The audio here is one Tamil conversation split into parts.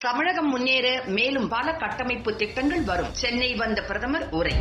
தமிழகம் முன்னேற மேலும் பல கட்டமைப்பு திட்டங்கள் வரும். சென்னை வந்த பிரதமர் உரை.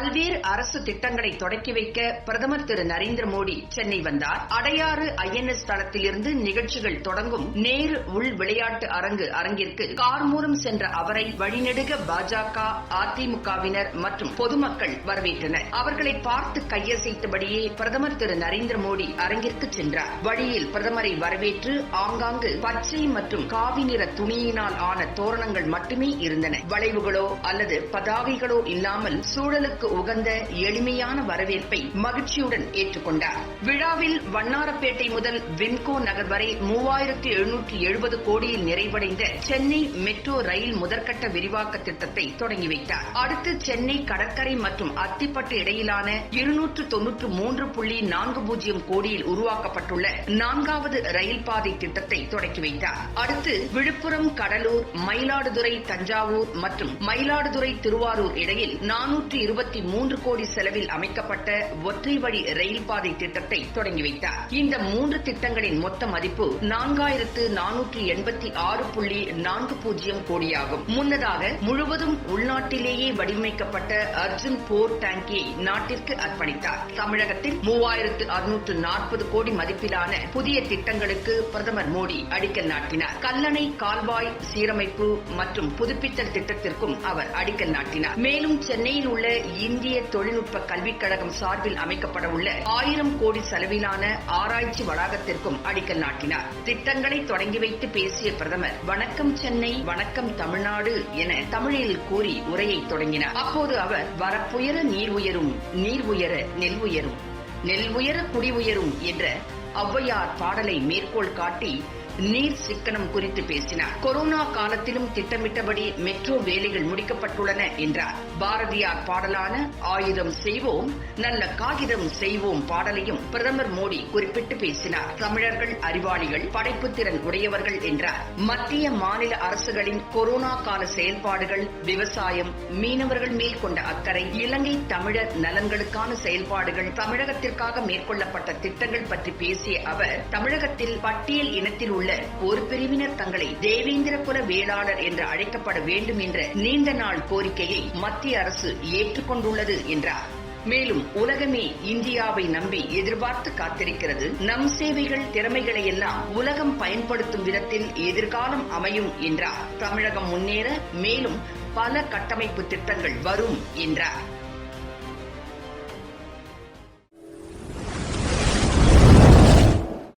பல்வேறு அரசு திட்டங்களை தொடக்கி வைக்க பிரதமர் திரு நரேந்திர மோடி சென்னை வந்தார். அடையாறு ஐஎன்எஸ் தளத்திலிருந்து நிகழ்ச்சிகள் தொடங்கும் நேரு உள் விளையாட்டு அரங்கு அரங்கிற்கு கார் மூலம் சென்ற அவரை வழிநெடுக பாஜக அதிமுகவினர் மற்றும் பொதுமக்கள் வரவேற்றனர். அவர்களை பார்த்து கையசைத்தபடியே பிரதமர் திரு நரேந்திர மோடி அரங்கிற்கு சென்றார். வழியில் பிரதமரை வரவேற்று ஆங்காங்கு பச்சை மற்றும் காவி நிற துணியினால் ஆன தோரணங்கள் மட்டுமே இருந்தன. வளைவுகளோ அல்லது பதாகைகளோ இல்லாமல் சூழலுக்கு உகந்த எளிமையான வரவேற்பை மகிழ்ச்சியுடன் ஏற்றுக்கொண்டார். விழாவில் வண்ணாரப்பேட்டை முதல் விம்கோ நகர் வரை மூவாயிரத்தி எழுநூற்றி எழுபது கோடியில் நிறைவடைந்த சென்னை மெட்ரோ ரயில் முதற்கட்ட விரிவாக்க திட்டத்தை தொடங்கி வைத்தார். அடுத்து சென்னை கடற்கரை மற்றும் அத்திப்பட்டு இடையிலான இருநூற்று தொன்னூற்று மூன்று புள்ளி நான்கு பூஜ்ஜியம் கோடியில் உருவாக்கப்பட்டுள்ள நான்காவது ரயில் பாதை திட்டத்தை தொடக்கி வைத்தார். அடுத்து விழுப்புரம் கடலூர் மயிலாடுதுறை தஞ்சாவூர் மற்றும் மயிலாடுதுறை திருவாரூர் இடையில் நானூற்று இருபத்தி மூன்று கோடி செலவில் அமைக்கப்பட்ட ஒற்றை வழி ரயில் பாதை திட்டத்தை தொடங்கி வைத்தார். இந்த மூன்று திட்டங்களின் மொத்த மதிப்பு நான்காயிரத்து நானூற்று எண்பத்தி ஆறு புள்ளி நான்கு பூஜ்ஜியம் கோடியாகும். முன்னதாக முழுவதும் உள்நாட்டிலேயே வடிவமைக்கப்பட்ட அர்ஜுன் போர் டேங்கியை நாட்டிற்கு அர்ப்பணித்தார். தமிழகத்தில் மூவாயிரத்து அறுநூற்று நாற்பது கோடி மதிப்பிலான புதிய திட்டங்களுக்கு பிரதமர் மோடி அடிக்கல் நாட்டினார். கல்லணை கால்வாய் சீரமைப்பு மற்றும் புதுப்பித்தல் திட்டத்திற்கும் அவர் அடிக்கல் நாட்டினார். மேலும் சென்னையில் உள்ள இந்திய தொழில்நுட்ப கல்விக் கழகம் சார்பில் அமைக்கப்பட உள்ள ஆயிரம் கோடி செலவிலான ஆராய்ச்சி வளாகத்திற்கும் அடிக்கல் நாட்டினார். திட்டங்களை தொடங்கி வைத்து பேசிய பிரதமர் வணக்கம் சென்னை வணக்கம் தமிழ்நாடு என தமிழில் கூறி உரையை தொடங்கினார். அப்போது அவர் வரப்புயர நீர் உயரும் நீர் உயர நெல் உயரும் நெல் உயர குடி உயரும் என்ற ஔவையார் பாடலை மேற்கோள் காட்டி நீர் சிக்கனம் குறித்து பேசினார். கொரோனா காலத்திலும் திட்டமிட்டபடி மெட்ரோ வேலைகள் முடிக்கப்பட்டுள்ளன என்றார். பாரதியார் பாடலான ஆயுதம் செய்வோம் நல்ல காகிதம் செய்வோம் பாடலையும் பிரதமர் மோடி குறிப்பிட்டு பேசினார். தமிழர்கள் அறிவாளிகள் படைப்பு திறன் உடையவர்கள் என்றார். மத்திய மாநில அரசுகளின் கொரோனா கால செயல்பாடுகள் விவசாயம் மீனவர்கள் மேல் கொண்ட அக்கறை இலங்கை தமிழர் நலன்களுக்கான செயல்பாடுகள் தமிழகத்திற்காக மேற்கொள்ளப்பட்ட திட்டங்கள் பற்றி பேசிய அவர் தமிழகத்தில் பட்டியல் இனத்தில் உள்ள ஒரு பிரிவினர் தங்களை தேவேந்திரபுர வேளாளர் என்று அழைக்கப்பட வேண்டும் என்ற நீண்ட நாள் கோரிக்கையை மத்திய அரசு ஏற்றுக்கொண்டுள்ளது என்றார். மேலும் உலகமே இந்தியாவை நம்பி எதிர்பார்த்து காத்திருக்கிறது. நம் சேவைகள் திறமைகளை எல்லாம் உலகம் பயன்படுத்தும் விதத்தில் எதிர்காலம் அமையும் என்றார். தமிழகம் முன்னேற மேலும் பல கட்டமைப்பு திட்டங்கள் வரும் என்றார்.